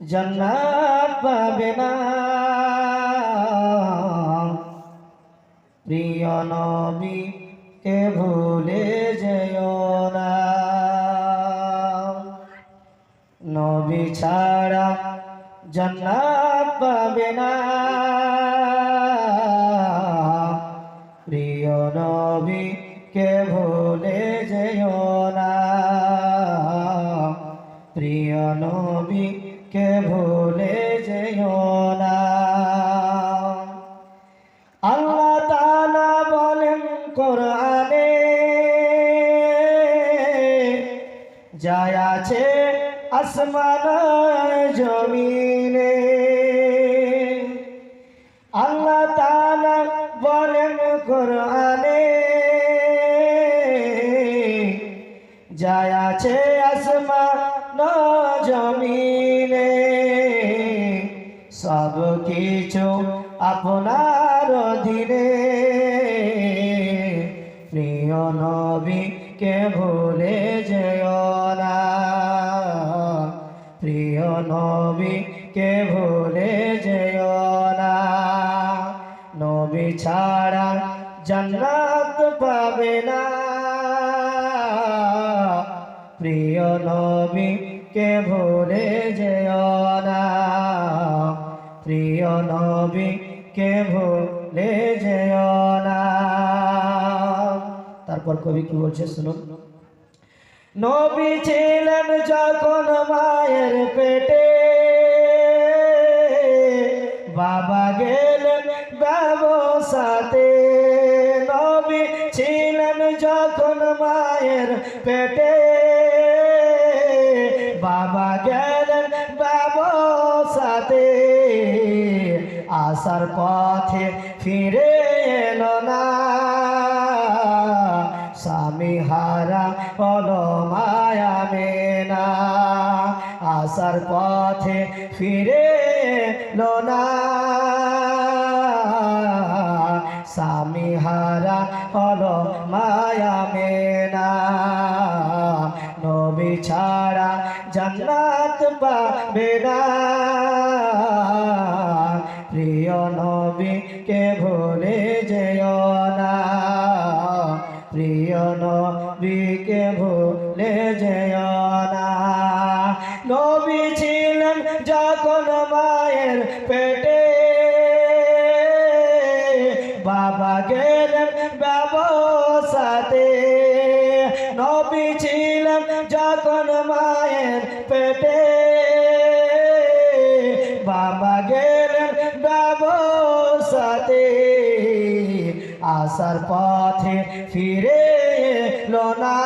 জন্নাত পাবে না। প্রিয় নবী কে ভুলে যেও না। নবী ছাড়া জন্নাত পাবে না। প্রিয় নবী কে ভুলে যেও না। প্রিয় নবী কে ভুলে যেও না। আল্লাহ তাআলা বলেন, কোরআনে যায় আছে আসমান জমিনে। আল্লাহ তাআলা বলেন, কোরআনে যায় আছে আপনার অধীনে। প্রিয় নবী কে ভুলে যেও না। প্রিয় নবী কে ভুলে যেও না। নবী ছাড়া জান্নাত পাবে না। প্রিয় নবী কে ভুলে যেও না। প্রিয় নবী, কে ভুলে যেও না। তারপর কবি কি বলছে, শুনুন। নবী ছিলেন যখন মায়ের পেটে, বাবা গেলেন ব্যবসাতে। নবী ছিলেন যখন মায়ের পেটে, বাবা গেলেন আসার পথে ফিরে এলো না। স্বামী হারা হলো মায়া মেনা। আসার পথে ফিরে এলো না। স্বামী হারা হলো মায়া মেনা। নবী ছাড়া জান্নাত পাবে না। নবী কে ভুলে যেও না। প্রিয় নবীকে ভুলে যেও না। নবী ছিলেন যখন মায়ের পেটে। বাবা গেলেন ব্যবসাতে। নবী ছিলেন যখন মায়ের পেটে। বাবা গেলেন আসার পথে ফিরে এলো না।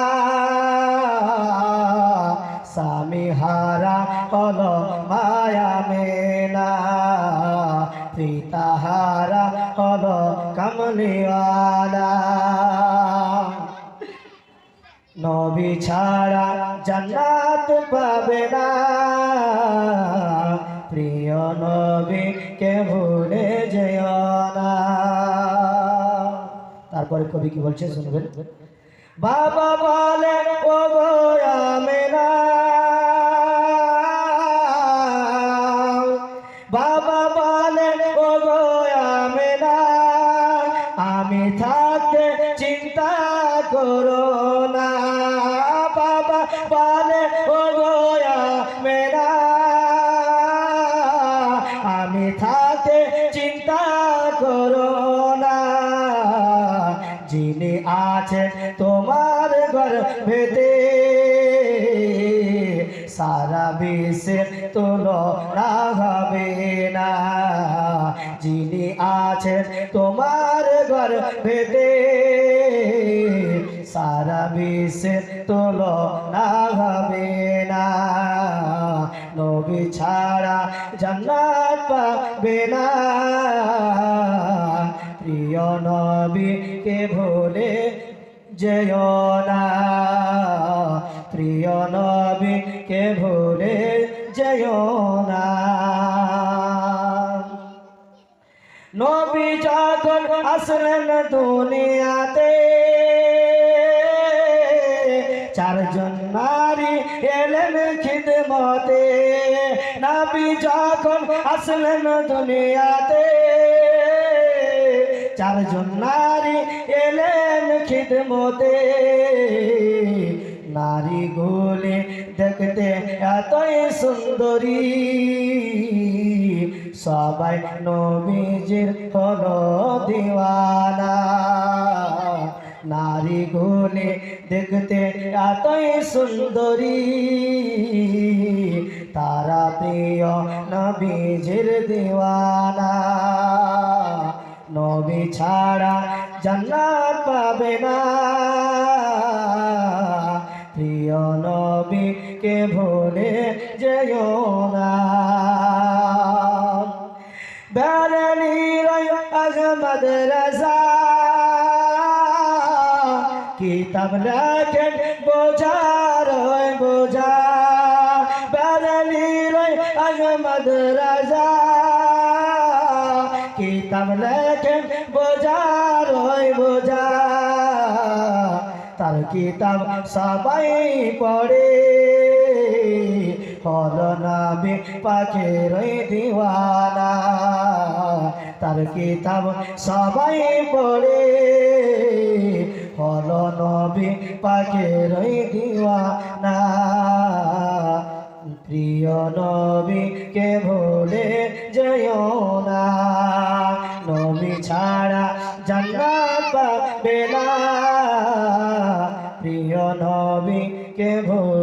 স্বামী হারা হলো মায়া মেনা পিতা হারা হলো কমলিওয়ালা। নবী ছাড়া জান্নাত পাবে না। প্রিয় নবী কে ভুলে তারপরে কবি কি বলছে শুনবেন? বাবা বলে ও গো আমেনা, বাবা বলে আমি থাকতে চিন্তা করো না। বাবা বলে আমি থাকতে চিন্তা করো যিনি আছেন তোমার গর্ভেতে সারা বিশ্বের তুলনা হবে না। যিনি আছেন তোমার গর্ভেতে সারা বিশ্বের তুলনা হবে না। নবী ছাড়া জান্নাত পাবে না। প্রিয় নবীকে ভুলে? যেও না। প্রিয় নবীকে ভুলে? যেও না। নবী যখন আসলেন দুনিয়াতে, চারজন নারী এলেন খিদমতে। নাবি যখন আসলেন দুনিয়াতে চারজন নারী এলেন খিদমতে। নারী গুলি দেখতে এতই সুন্দরী। সবাই নবীজির হলো দিওয়ানা। নারী গুলি দেখতে এতই সুন্দরী। তারা প্রিয় নবীজির দিওয়ানা। নবী ছাড়া জান্নাত পাবে না। প্রিয় নবীকে ভুলে যেও না। কিতাব বোঝার বোঝা তার কিতাব সবাই পড়ে। হল নাবি পাখের দিওয়ানা, তার কিতাব সবাই পড়ে। হল নবী পাখের দিওয়ানা, প্রিয় নবীকে ভুলে যেও না। নবী ছাড়া জান্নাত প্রিয় নবীকে ভুলে যেও